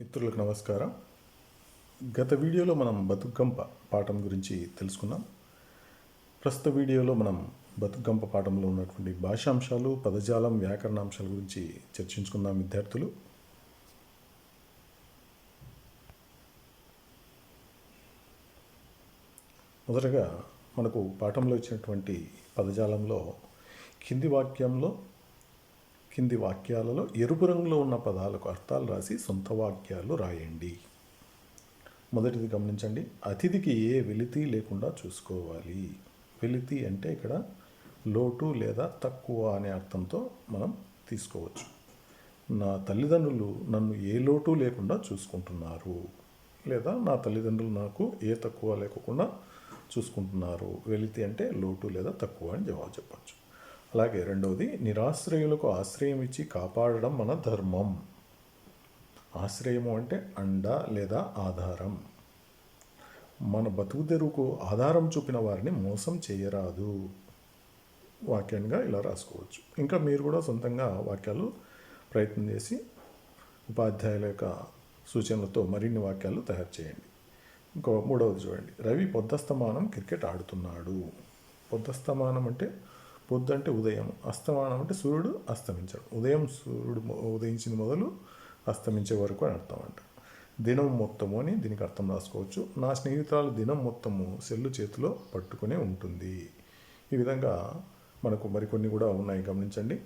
మిత్రులకు నమస్కారం. గత వీడియోలో మనం బతుకంప పాఠం గురించి తెలుసుకున్నాం. ప్రస్తుత వీడియోలో మనం బతుకంప పాఠంలో ఉన్నటువంటి భాషాంశాలు పదజాలం వ్యాకరణాంశాల గురించి చర్చించుకుందాం విద్యార్థులు. మొదటగా మనకు పాఠంలో ఇచ్చినటువంటి పదజాలంలో కింది వాక్యంలో కింది వాక్యాలలో ఎరుపు రంగులో ఉన్న పదాలకు అర్థాలు రాసి సొంత వాక్యాలు రాయండి. మొదటిది గమనించండి. అతిథికి ఏ వెలితి లేకుండా చూసుకోవాలి. వెలితి అంటే ఇక్కడ లోటు లేదా తక్కువ అనే అర్థంతో మనం తీసుకోవచ్చు. నా తల్లిదండ్రులు నన్ను ఏ లోటు లేకుండా చూసుకుంటున్నారు? లేదా నా తల్లిదండ్రులు నాకు ఏ తక్కువ లేకుండా చూసుకుంటున్నారు? వెలితి అంటే లోటు లేదా తక్కువ అని జవాబు చెప్పచ్చు. అలాగే రెండవది నిరాశ్రయులకు ఆశ్రయం ఇచ్చి కాపాడడం మన ధర్మం. ఆశ్రయము అంటే అండ లేదా ఆధారం. మన బతుకు తెరువుకు ఆధారం చూపిన వారిని మోసం చేయరాదు. వాక్యంగా ఇలా రాసుకోవచ్చు. ఇంకా మీరు కూడా సొంతంగా వాక్యాలు ప్రయత్నం చేసి ఉపాధ్యాయుల యొక్క సూచనలతో మరిన్ని వాక్యాలు తయారు చేయండి. ఇంకో మూడవది చూడండి. రవి పొద్దస్తమానం క్రికెట్ ఆడుతున్నాడు. పొద్దస్తమానం అంటే పొద్దు అంటే ఉదయం. అస్తమానం అంటే సూర్యుడు అస్తమించడం. ఉదయం సూర్యుడు ఉదయించిన మొదలు అస్తమించే వరకు అని అర్థం అంట. దినం మొత్తము అని దీనికి అర్థం రాసుకోవచ్చు. నా స్నేహితురాలు దినం మొత్తము సెల్లు చేతిలో పట్టుకునే ఉంటుంది. ఈ విధంగా మనకు మరికొన్ని కూడా ఉన్నాయి. గమనించండి.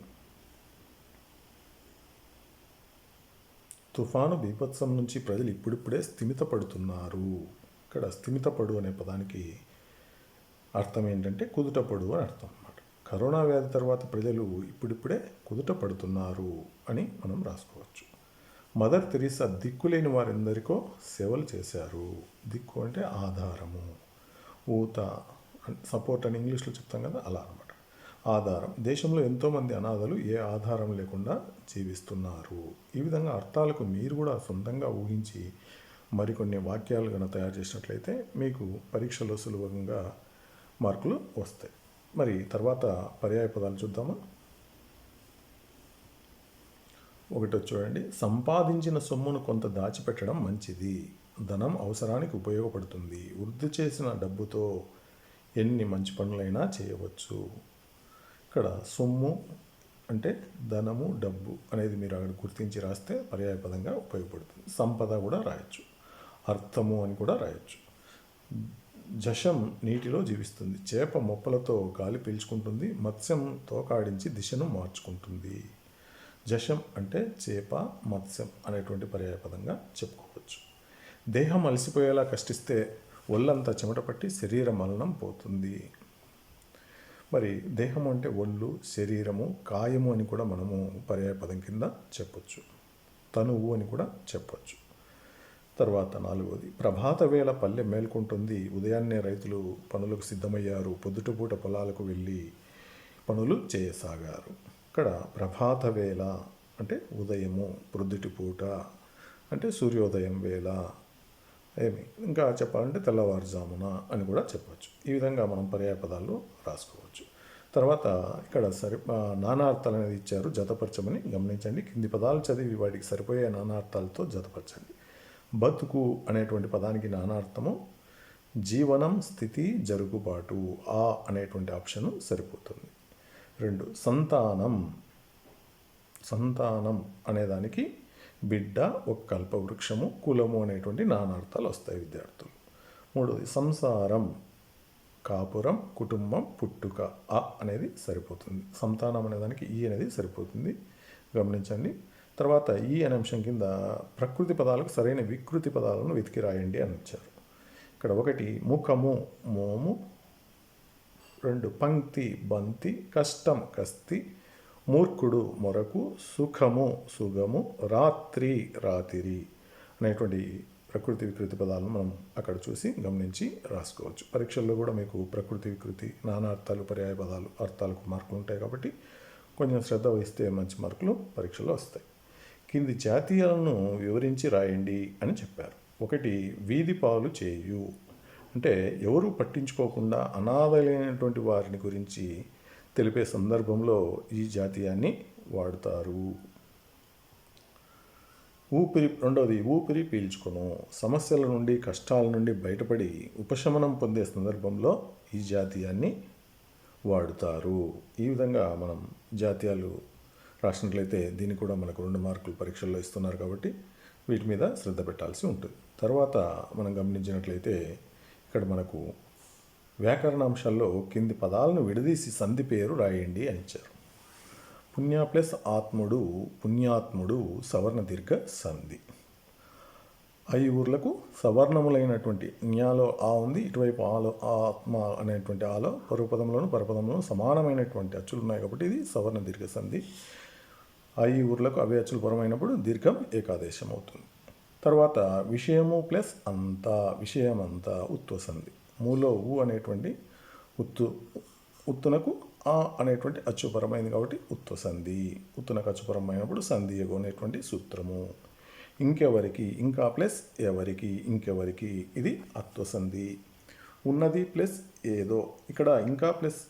తుఫాను బీభత్సం నుంచి ప్రజలు ఇప్పుడిప్పుడే స్థిమితపడుతున్నారు. ఇక్కడ స్థిమితపడు అనే పదానికి అర్థం ఏంటంటే కుదుటపడు అని అర్థం. కరోనా వ్యాధి తర్వాత ప్రజలు ఇప్పుడిప్పుడే కుదుట పడుతున్నారు అని మనం రాసుకోవచ్చు. మదర్ తెరీసా దిక్కులేని వారందరికో సేవలు చేశారు. దిక్కు అంటే ఆధారము. ఊత సపోర్ట్ అని ఇంగ్లీష్లో చెప్తాం కదా అలా అనమాట ఆధారం. దేశంలో ఎంతోమంది అనాథలు ఏ ఆధారం లేకుండా జీవిస్తున్నారు. ఈ విధంగా అర్థాలకు మీరు కూడా సొంతంగా ఊహించి మరికొన్ని వాక్యాలు కనుక తయారు చేసినట్లయితే మీకు పరీక్షలో సులభంగా మార్కులు వస్తాయి. మరి తర్వాత పర్యాయ పదాలు చూద్దామా? ఒకటి చూడండి. సంపాదించిన సొమ్మును కొంత దాచిపెట్టడం మంచిది. ధనం అవసరానికి ఉపయోగపడుతుంది. వృద్ధి చేసిన డబ్బుతో ఎన్ని మంచి పనులైనా చేయవచ్చు. ఇక్కడ సొమ్ము అంటే ధనము డబ్బు అనేది మీరు అక్కడ గుర్తించి రాస్తే పర్యాయపదంగా ఉపయోగపడుతుంది. సంపద కూడా రాయొచ్చు. అర్థము అని కూడా రాయొచ్చు. జషం నీటిలో జీవిస్తుంది. చేప మొప్పలతో గాలి పీల్చుకుంటుంది. మత్స్యం తోకాడించి దిశను మార్చుకుంటుంది. జషం అంటే చేప మత్స్యం అనేటువంటి పర్యాయపదంగా చెప్పుకోవచ్చు. దేహం అలసిపోయేలా కష్టిస్తే ఒళ్ళంతా చెమట పట్టి శరీర మలనం పోతుంది. మరి దేహం అంటే ఒళ్ళు శరీరము కాయము అని కూడా మనము పర్యాయపదం కింద చెప్పొచ్చు. తనువు అని కూడా చెప్పొచ్చు. తర్వాత నాలుగవది ప్రభాత వేళ పల్లె మేల్కొంటుంది. ఉదయాన్నే రైతులు పనులకు సిద్ధమయ్యారు. పొద్దుటపూట పొలాలకు వెళ్ళి పనులు చేయసాగారు. ఇక్కడ ప్రభాత వేళ అంటే ఉదయము పొద్దుటిపూట అంటే సూర్యోదయం వేళ. ఏమి? ఇంకా చెప్పాలంటే తెల్లవారుజామున అని కూడా చెప్పవచ్చు ఈ విధంగా మనం పర్యాయపదాలు రాసుకోవచ్చు. తర్వాత ఇక్కడ సరి నానార్థాలు అనేది ఇచ్చారు. జతపరచమని గమనించండి. కింది పదాలు చదివి వాటికి సరిపోయే నానార్థాలతో జతపరచండి. బతుకు అనేటువంటి పదానికి నానార్థము జీవనం స్థితి జరుగుబాటు ఆ అనేటువంటి ఆప్షన్ సరిపోతుంది. రెండు సంతానం. సంతానం అనేదానికి బిడ్డ ఒక కల్పవృక్షము కులము అనేటువంటి నానార్థాలు వస్తాయి విద్యార్థులు. మూడోది సంసారం. కాపురం కుటుంబం పుట్టుక అ అనేది సరిపోతుంది. సంతానం అనేదానికి ఈ అనేది సరిపోతుంది. గమనించండి. తర్వాత ఈ అనే అంశం కింద ప్రకృతి పదాలకు సరైన వికృతి పదాలను వెతికి రాయండి అని ఇచ్చారు ఇక్కడ ఒకటి ముఖము మోము. రెండు పంక్తి బంతి. కష్టం కస్తి. మూర్ఖుడు మొరకు. సుఖము సుగము. రాత్రి రాతిరి అనేటువంటి ప్రకృతి వికృతి పదాలను మనం అక్కడ చూసి గమనించి రాసుకోవచ్చు. పరీక్షల్లో కూడా మీకు ప్రకృతి వికృతి నానా అర్థాలు పర్యాయ పదాలు అర్థాలకు మార్కులు ఉంటాయి కాబట్టి కొంచెం శ్రద్ధ వహిస్తే మంచి మార్కులు పరీక్షలో వస్తాయి. కింది జాతీయాలను వివరించి రాయండి అని చెప్పారు. ఒకటి వీధి పాలు చేయు. అంటే ఎవరు పట్టించుకోకుండా అనాథలైనటువంటి వారిని గురించి తెలిపే సందర్భంలో ఈ జాతీయాన్ని వాడుతారు. ఊపిరి రెండవది ఊపిరి పీల్చుకొను. సమస్యల నుండి కష్టాల నుండి బయటపడి ఉపశమనం పొందే సందర్భంలో ఈ జాతీయాన్ని వాడుతారు. ఈ విధంగా మనం జాతీయాలు రాసినట్లయితే దీన్ని కూడా మనకు రెండు మార్కులు పరీక్షల్లో ఇస్తున్నారు కాబట్టి వీటి మీద శ్రద్ధ పెట్టాల్సి ఉంటుంది. తర్వాత మనం గమనించినట్లయితే ఇక్కడ మనకు వ్యాకరణాంశాల్లో కింది పదాలను విడదీసి సంధి పేరు రాయండి అని ఇచ్చారు. పుణ్య ప్లస్ ఆత్ముడు పుణ్యాత్ముడు సవర్ణ దీర్ఘ సంధి. ఐ ఊర్లకు సవర్ణములైనటువంటి న్యాలో ఆ ఉంది ఇటువైపు ఆలో ఆత్మ అనేటువంటి ఆలో పరుపదంలోను పరపదంలోను సమానమైనటువంటి అచ్చులు ఉన్నాయి కాబట్టి ఇది సవర్ణ దీర్ఘ సంధి. ఆ ఈ ఊర్లకు అవి అచ్చులు దీర్ఘం ఏకాదేశం అవుతుంది తర్వాత విషయము ప్లస్ అంతా విషయం అంతా సంధి మూలో ఊ అనేటువంటి ఉత్తు ఉత్తునకు ఆ అనేటువంటి అచ్చుపరమైంది కాబట్టి ఉత్వ సంధి ఉత్తునకు అచ్చుపరమైనప్పుడు సంధి ఎగు అనేటువంటి సూత్రము. ఇంకెవరికి? ఇంకా ప్లస్ ఎవరికి? ఇంకెవరికి? ఇది అత్వ సంధి ఉన్నది ప్లస్ ఏదో. ఇక్కడ ఇంకా ప్లస్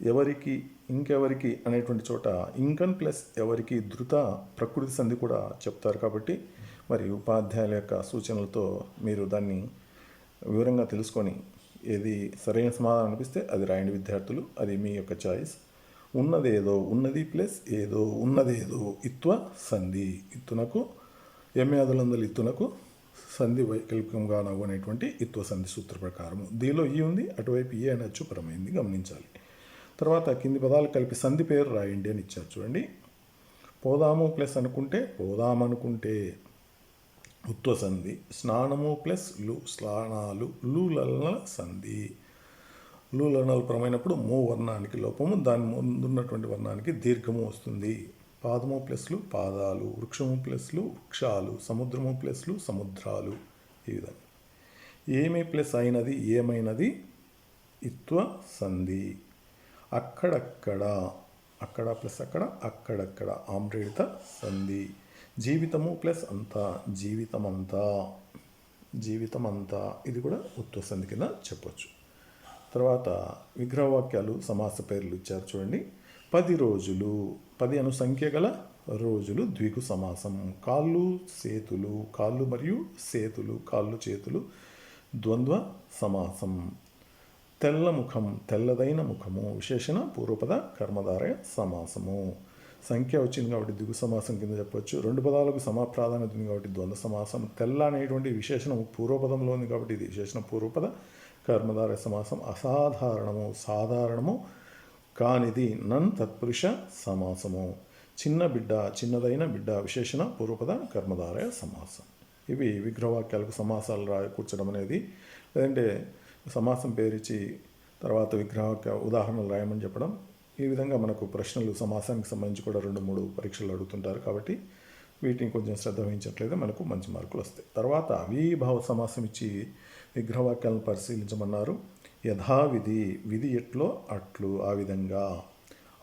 ఎవరికి? ఇంకెవరికి అనేటువంటి చోట ఇంకన్ ప్లస్ ఎవరికి ధృత ప్రకృతి సంధి కూడా చెప్తారు కాబట్టి మరి ఉపాధ్యాయుల యొక్క సూచనలతో మీరు దాన్ని వివరంగా తెలుసుకొని ఏది సరైన సమాధానం అనిపిస్తే అది రాయండి విద్యార్థులు. అది మీ యొక్క చాయిస్ ఉన్నదేదో ఉన్నది ప్లస్ ఏదో ఉన్నదేదో ఇత్వ సంధి. ఇత్తునకు ఎమ్యాదులందలి ఇత్తునకు సంధి వైకల్పికంగా నవ్వు అనేటువంటి ఇత్వ సంధి సూత్ర ప్రకారము. దీనిలో ఈ ఉంది అటువైపు ఏ అనొచ్చు పరమైంది గమనించాలి. తర్వాత కింది పదాలు కలిపి సంధి పేరు రాయండి అని ఇచ్చారు చూడండి. పోదాము ప్లస్ అనుకుంటే పోదామనుకుంటే ఉత్వ సంధి స్నానము ప్లస్లు స్నానాలు లూలన సంధి. లూలనలు ప్రమైనప్పుడు మూ వర్ణానికి లోపము దాని ముందున్నటువంటి వర్ణానికి దీర్ఘము వస్తుంది. పాదము ప్లస్లు పాదాలు వృక్షము ప్లస్లు వృక్షాలు సముద్రము ప్లస్లు సముద్రాలు. ఈ విధంగా. ఏమి ప్లస్ అయినది ఏమైనది? ఇత్వ సంధి. అక్కడక్కడ అక్కడ ప్లస్ అక్కడ అక్కడక్కడ ఆమ్రేడిత సంధి. జీవితము ప్లస్ అంతా జీవితం అంతా జీవితం అంతా ఇది కూడా ఉత్వ సంధి కింద చెప్పొచ్చు. తర్వాత విగ్రహవాక్యాలు సమాస పేర్లు ఇచ్చారు చూడండి. పది రోజులు పది అను సంఖ్య గల రోజులు ద్విగు సమాసం. కాళ్ళు సేతులు కాళ్ళు మరియు సేతులు కాళ్ళు చేతులు ద్వంద్వ సమాసం. తెల్ల ముఖం తెల్లదైన ముఖము విశేషణ పూర్వపద కర్మధారయ సమాసము. సంఖ్య వచ్చింది కాబట్టి దిగు సమాసం కింద చెప్పొచ్చు. రెండు పదాలకు సమా ప్రాధాన్యత ఉంది కాబట్టి ద్వంద్వ సమాసం. తెల్ల అనేటువంటి విశేషణం పూర్వపదంలో ఉంది కాబట్టి ఇది విశేషణ పూర్వపద కర్మధార సమాసం. అసాధారణము సాధారణము కానిది నన్ తత్పురుష సమాసము. చిన్న బిడ్డ చిన్నదైన బిడ్డ విశేషణ పూర్వపద కర్మధారయ సమాసం. ఇవి విగ్రహవాక్యాలకు సమాసాలు రా కూర్చడం అనేది లేదంటే సమాసం పేరిచి తర్వాత విగ్రహవాక్య ఉదాహరణలు రాయమని చెప్పడం ఈ విధంగా మనకు ప్రశ్నలు సమాసానికి సంబంధించి కూడా రెండు మూడు పరీక్షలు అడుగుతుంటారు కాబట్టి వీటిని కొంచెం శ్రద్ధ వహించట్లయితే మనకు మంచి మార్కులు వస్తాయి. తర్వాత అవిభావ సమాసం ఇచ్చి విగ్రహవాక్యాలను పరిశీలించమన్నారు. యథావిధి విధి ఎట్లో అట్లు ఆ విధంగా.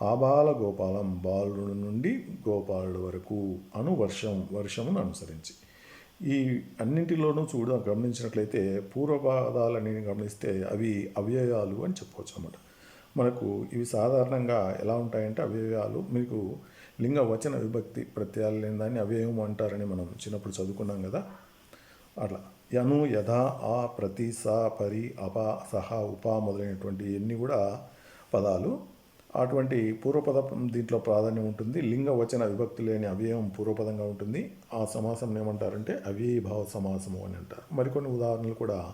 ఆబాల గోపాలం బాలుడు నుండి గోపాలుడు వరకు అను వర్షం వర్షమును అనుసరించి. ఈ అన్నింటిలోనూ చూడ గమనించినట్లయితే పూర్వపాదాలని గమనిస్తే అవి అవ్యయాలు అని చెప్పవచ్చు అన్నమాట మనకు ఇవి సాధారణంగా ఎలా ఉంటాయంటే అవ్యయాలు మీకు లింగ వచన విభక్తి ప్రత్యయాలు లేని దాన్ని అవ్యయం అంటారని మనం చిన్నప్పుడు చదువుకున్నాం కదా. అట్లా. యను యథ ఆ ప్రతి స పరి అప సహ ఉప మొదలైనటువంటి ఎన్ని కూడా పదాలు అటువంటి పూర్వపదం దీంట్లో ప్రాధాన్యం ఉంటుంది. లింగ వచన విభక్తి లేని అవ్యయం పూర్వపదంగా ఉంటుంది. ఆ సమాసం ఏమంటారంటే అవ్యయభావ సమాసము అని అంటారు. మరికొన్ని ఉదాహరణలు కూడా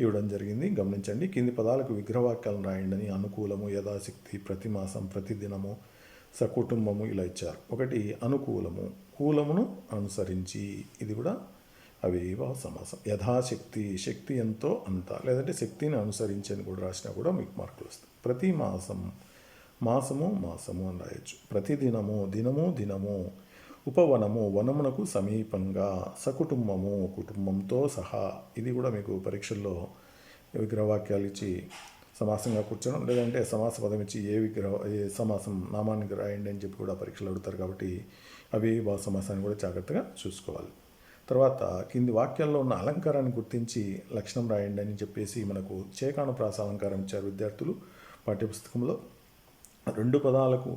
ఇవ్వడం జరిగింది. గమనించండి. కింది పదాలకు విగ్రహవాక్యాలను రాయండి అని అనుకూలము యథాశక్తి ప్రతిమాసం ప్రతిదినము సకుటుంబము ఇలా ఇచ్చారు. ఒకటి అనుకూలము. కూలమును అనుసరించి ఇది కూడా అవేవ సమాసం. యథాశక్తి శక్తి ఎంతో అంత. లేదంటే శక్తిని అనుసరించి అని కూడా రాసినా కూడా మీకు మార్కులు వస్తాయి. ప్రతి మాసం మాసము మాసము అని రాయొచ్చు ప్రతి దినము దినము దినము ఉపవనము వనమునకు సమీపంగా సకుటుంబము కుటుంబంతో సహా. ఇది కూడా మీకు పరీక్షల్లో విగ్రహవాక్యాలు ఇచ్చి సమాసంగా కూర్చోడం లేదంటే సమాస పదం ఇచ్చి ఏ విగ్రహ ఏ సమాసం నామానికి రాయండి అని చెప్పి కూడా పరీక్షలు అడుగుతారు కాబట్టి అవి భావ సమాసాన్ని కూడా జాగ్రత్తగా చూసుకోవాలి. తర్వాత కింది వాక్యాల్లో ఉన్న అలంకారాన్ని గుర్తించి లక్షణం రాయండి అని చెప్పేసి మనకు చేకాను ప్రాస అలంకారం ఇచ్చారు విద్యార్థులు పాఠ్యపుస్తకంలో. రెండు పదాలకు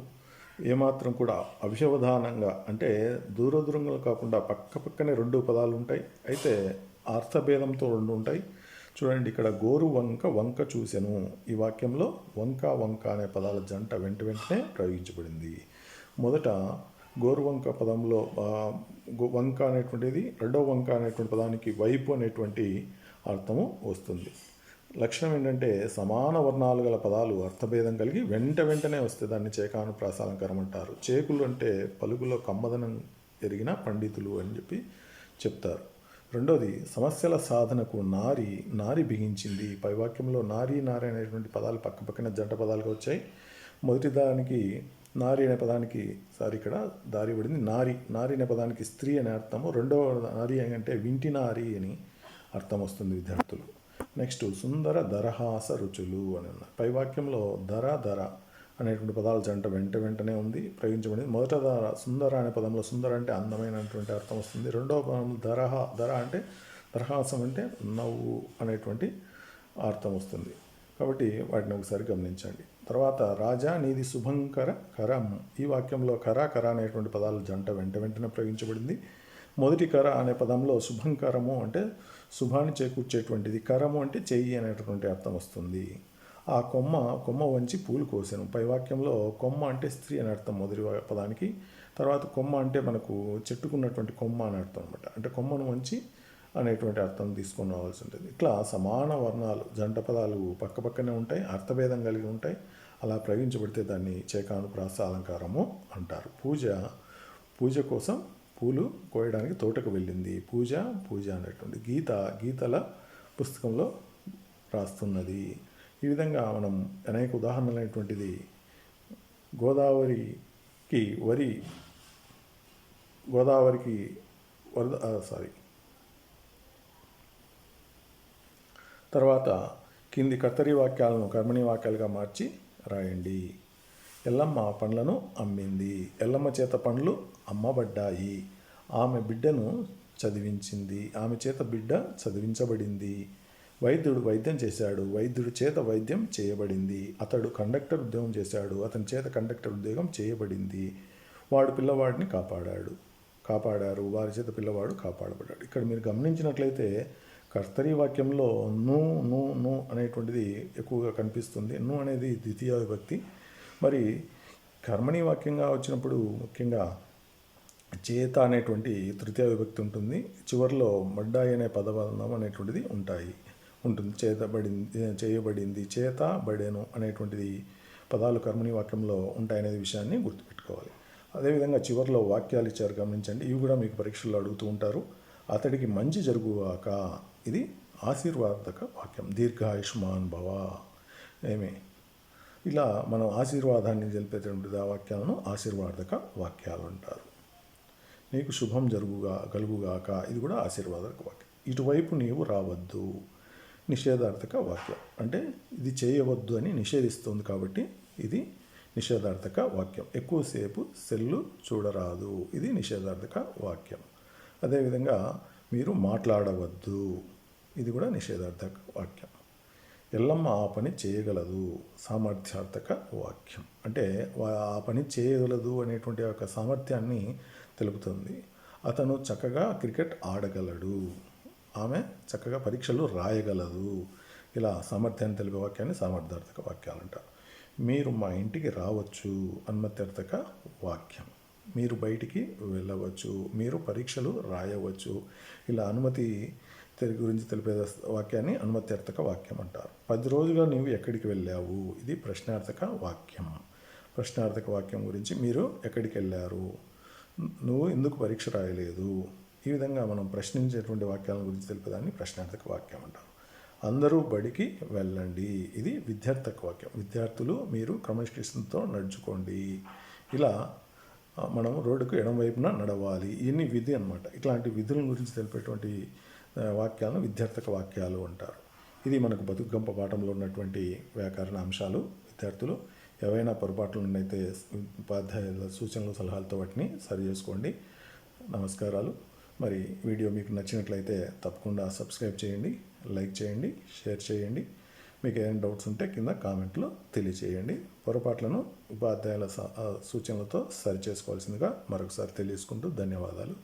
ఏమాత్రం కూడా అవ్యవధానంగా అంటే దూరదూరంగా కాకుండా పక్క పక్కనే రెండు పదాలు ఉంటాయి. అయితే అర్థభేదంతో రెండు ఉంటాయి. చూడండి ఇక్కడ గోరు వంక వంక చూసెను. ఈ వాక్యంలో వంక వంక అనే పదాల జంట వెంట వెంటనే ప్రయోగించబడింది. మొదట గోరువంక పదంలో గో- వంక అనేటువంటిది రెండవ వంక అనేటువంటి పదానికి వైపు అనేటువంటి అర్థము వస్తుంది. లక్షణం ఏంటంటే సమాన వర్ణాలు గల పదాలు అర్థభేదం కలిగి వెంట వెంటనే వస్తే దాన్ని చేకాను ప్రాసాలంకారం అంటారు. చేకులు అంటే పలుకులో కమ్మదనం ఎరిగిన పండితులు అని చెప్పి చెప్తారు. రెండోది సమస్యల సాధనకు నారి నారి బిగించింది. పైవాక్యంలో నారి నారి అనేటువంటి పదాలు పక్క పక్కన జంట పదాలుగా వచ్చాయి. మొదటి దానికి నారి అనే పదానికి సారి ఇక్కడ దారి పడింది నారి నారి అనే పదానికి స్త్రీ అనే అర్థము. రెండవ నారి అంటే వింటి నారి అని అర్థం వస్తుంది విద్యార్థులు. నెక్స్ట్ సుందర దరహాస రుచులు అని ఉన్నాయి. పై వాక్యంలో ధర ధర అనేటువంటి పదాలు జంట వెంట వెంటనే ఉంది ప్రయోగించబడింది. మొదట ధర సుందర అనే పదంలో సుందర అంటే అందమైనటువంటి అర్థం వస్తుంది. రెండవ పదం ధరహ ధర అంటే దరహాసం అంటే నవ్వు అనేటువంటి అర్థం వస్తుంది. కాబట్టి వాటిని ఒకసారి గమనించండి. తర్వాత రాజా నీది శుభంకర కరం. ఈ వాక్యంలో కర కర అనేటువంటి పదాలు జంట వెంట వెంటనే ప్రయోగించబడింది. మొదటి కర అనే పదంలో శుభంకరము అంటే శుభాన్ని చేకూర్చేటువంటిది. కరము అంటే చెయ్యి అనేటటువంటి అర్థం వస్తుంది. ఆ కొమ్మ కొమ్మ వంచి పూలు కోసాను. పై వాక్యంలో కొమ్మ అంటే స్త్రీ అని అర్థం మొదటి పదానికి. తర్వాత కొమ్మ అంటే మనకు చెట్టుకున్నటువంటి కొమ్మ అని అర్థం అనమాట అంటే కొమ్మను వంచి అనేటువంటి అర్థం తీసుకొని రావాల్సి ఉంటుంది. ఇట్లా సమాన వర్ణాలు జంట పదాలు పక్క పక్కనే ఉంటాయి అర్థభేదం కలిగి ఉంటాయి. అలా ప్రయోగించబడితే దాన్ని చేకాను ప్రాస అలంకారము అంటారు. పూజ పూజ కోసం పూలు కోయడానికి తోటకు వెళ్ళింది. పూజ పూజ అనేటువంటి గీత గీతల పుస్తకంలో రాస్తున్నది. ఈ విధంగా మనం అనేక ఉదాహరణలైనటువంటిది గోదావరికి వరి గోదావరికి వరద సారీ. తర్వాత కింది కర్తరి వాక్యాలను కర్మణి వాక్యాలుగా మార్చి రాయండి. ఎల్లమ్మ పండ్లను అమ్మింది. ఎల్లమ్మ చేత పండ్లు అమ్మబడ్డాయి. ఆమె బిడ్డను చదివించింది. ఆమె చేత బిడ్డ చదివించబడింది. వైద్యుడు వైద్యం చేశాడు. వైద్యుడి చేత వైద్యం చేయబడింది. అతడు కండక్టర్ ఉద్యోగం చేశాడు. అతని చేత కండక్టర్ ఉద్యోగం చేయబడింది. వాడు పిల్లవాడిని కాపాడాడు. కాపాడారు. వారి చేత పిల్లవాడు కాపాడబడ్డాడు. ఇక్కడ మీరు గమనించినట్లయితే కర్తరీ వాక్యంలో ను ను ను అనేటువంటిది ఎక్కువగా కనిపిస్తుంది. ను అనేది ద్వితీయ విభక్తి మరి కర్మణి వాక్యంగా వచ్చినప్పుడు ముఖ్యంగా చేత అనేటువంటి తృతీయ విభక్తి ఉంటుంది. చివరిలో మడ్డాయి అనే పదబంధం అనేటువంటిది ఉంటాయి. ఉంటుంది. చేతబడింది చేయబడింది చేత బడెను అనేటువంటిది పదాలు కర్మణి వాక్యంలో ఉంటాయనే విషయాన్ని గుర్తుపెట్టుకోవాలి. అదేవిధంగా చివరిలో వాక్యాలు ఇచ్చారు గమనించండి. ఇవి కూడా మీకు పరీక్షల్లో అడుగుతూ ఉంటారు. అతడికి మంచి జరుగువాక ఇది ఆశీర్వాదక వాక్యం. దీర్ఘాయుష్మాన్ భవ. ఏమే? ఇలా మనం ఆశీర్వాదాన్ని తెలిపేటువంటి ఆ వాక్యాలను ఆశీర్వాదక వాక్యాలు అంటారు. నీకు శుభం జరుగుగా కలుగుగాక ఇది కూడా ఆశీర్వాదక వాక్యం. ఇటువైపు నీవు రావద్దు. నిషేధార్థక వాక్యం. అంటే ఇది చేయవద్దు అని నిషేధిస్తుంది కాబట్టి ఇది నిషేధార్థక వాక్యం. ఎక్కువసేపు సెల్లు చూడరాదు. ఇది నిషేధార్థక వాక్యం. అదేవిధంగా మీరు మాట్లాడవద్దు. ఇది కూడా నిషేధార్థక వాక్యం. ఎల్లమ్మ ఆ పని చేయగలదు. సామర్థ్యార్థక వాక్యం. అంటే ఆ పని చేయగలదు అనేటువంటి ఒక సామర్థ్యాన్ని తెలుపుతుంది. అతను చక్కగా క్రికెట్ ఆడగలడు. ఆమె చక్కగా పరీక్షలు రాయగలదు. ఇలా సామర్థ్యాన్ని తెలిపే వాక్యాన్ని సామర్థ్యార్థక వాక్యాలు అంటారు మీరు మా ఇంటికి రావచ్చు అనుమత్యర్థక వాక్యం. మీరు బయటికి వెళ్ళవచ్చు. మీరు పరీక్షలు రాయవచ్చు. ఇలా అనుమతి గురించి తెలిపే వాక్యాన్ని అనుమత్యర్థక వాక్యం అంటారు. పది రోజులుగా నీవు ఎక్కడికి వెళ్ళావు? ఇది ప్రశ్నార్థక వాక్యం. ప్రశ్నార్థక వాక్యం గురించి మీరు ఎక్కడికి వెళ్ళారు? నువ్వు ఎందుకు పరీక్ష రాయలేదు? ఈ విధంగా మనం ప్రశ్నించేటువంటి వాక్యాల గురించి తెలిపేదాన్ని ప్రశ్నార్థక వాక్యం అంటారు. అందరూ బడికి వెళ్ళండి. ఇది విద్యార్థక వాక్యం. విద్యార్థులు మీరు క్రమశిక్షణతో నడుచుకోండి. ఇలా మనం రోడ్డుకు ఎడమవైపున నడవాలి. ఇన్ని విధి అన్నమాట. ఇట్లాంటి విధుల గురించి తెలిపేటువంటి వాక్యాలను విద్యార్థక వాక్యాలు అంటారు. ఇది మనకు బతుకంప పాఠంలో ఉన్నటువంటి వ్యాకరణ అంశాలు. విద్యార్థులు ఏవైనా పొరపాట్లు ఉన్నైతే ఉపాధ్యాయుల సూచనలు సలహాలతో వాటిని సరి చేసుకోండి. నమస్కారాలు. మరి వీడియో మీకు నచ్చినట్లయితే తప్పకుండా సబ్స్క్రైబ్ చేయండి లైక్ చేయండి షేర్ చేయండి. మీకు ఏమైనా డౌట్స్ ఉంటే కింద కామెంట్లో తెలియచేయండి. పొరపాట్లను ఉపాధ్యాయుల సూచనలతో సరిచేసుకోవాల్సిందిగా మరొకసారి తెలియజేసుకుంటూ ధన్యవాదాలు.